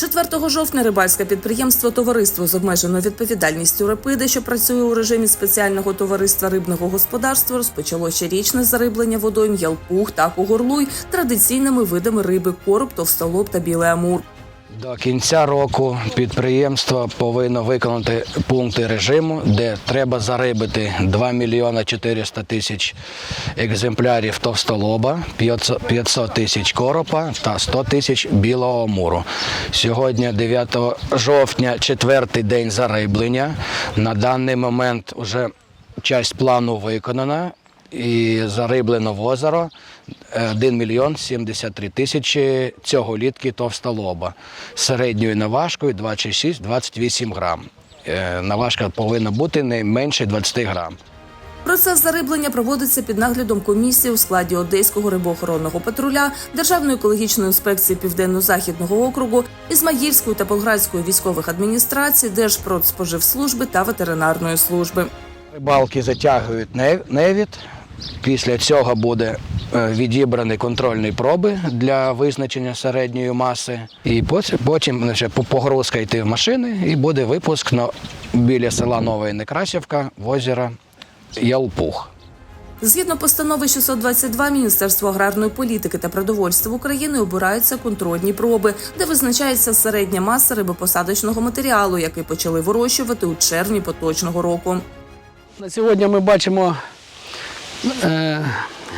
4 жовтня рибальське підприємство Товариство з обмеженою відповідальністю Репиди, що працює у режимі спеціального товариства рибного господарства, розпочало щорічне зариблення водойм ялпух та когорлуй традиційними видами риби короб, товстолоб та білий амур. До кінця року підприємство повинно виконати пункти режиму, де треба зарибити 2 мільйона 400 тисяч екземплярів товстолоба, 500 500 тисяч коропа та 100 тисяч білого амуру. Сьогодні, 9 жовтня, четвертий день зариблення. На даний момент вже часть плану виконана і зариблено в озеро 1 мільйон 73 тисячі цього літки товстолоба середньою наважкою 26-28 грам. Е, Наважка повинна бути не менше 20 грам. Процес зариблення проводиться під наглядом комісії у складі Одеського рибоохоронного патруля, Державної екологічної інспекції Південно-Західного округу, Ізмаїльської та Болградської військових адміністрацій, Держпродспоживслужби та ветеринарної служби. Рибалки затягують не- невід. Після цього буде е, відібрані контрольні проби для визначення середньої маси. І потім, потім по- погрузка йти в машини і буде випуск на, біля села Нова Некрасівка в озеро Ялпух. Згідно постанови 622 Міністерство аграрної політики та продовольства України обираються контрольні проби, де визначається середня маса рибопосадочного матеріалу, який почали вирощувати у червні поточного року. На сьогодні ми бачимо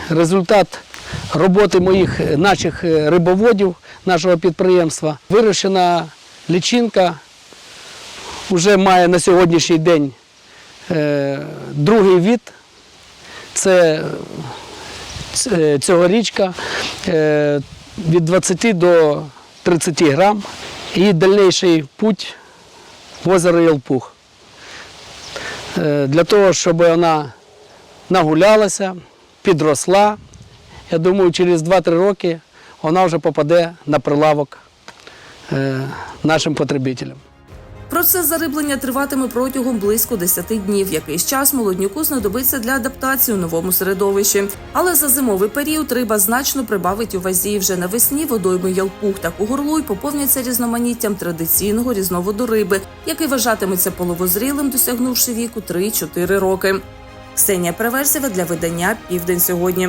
результат роботи моїх е, наших е, рибоводів, нашого підприємства. Вирощена лічинка вже має на сьогоднішній день е, другий від. Це ц- цьогорічка е, від 20 до 30 грам. І дальніший путь в озеро Єлпух. Е, для того, щоб вона нагулялася, підросла. Я думаю, через 2-3 роки вона вже попаде на прилавок е, нашим потребителям. Процес зариблення триватиме протягом близько 10 днів. Якийсь час молодняку знадобиться для адаптації у новому середовищі. Але за зимовий період риба значно прибавить у вазі. Вже навесні водойми Ялпух та Кугурлуй поповняться різноманіттям традиційного різновиду риби, який вважатиметься половозрілим, досягнувши віку 3-4 роки. Ксенія Переверсєва для видання Південь сьогодні.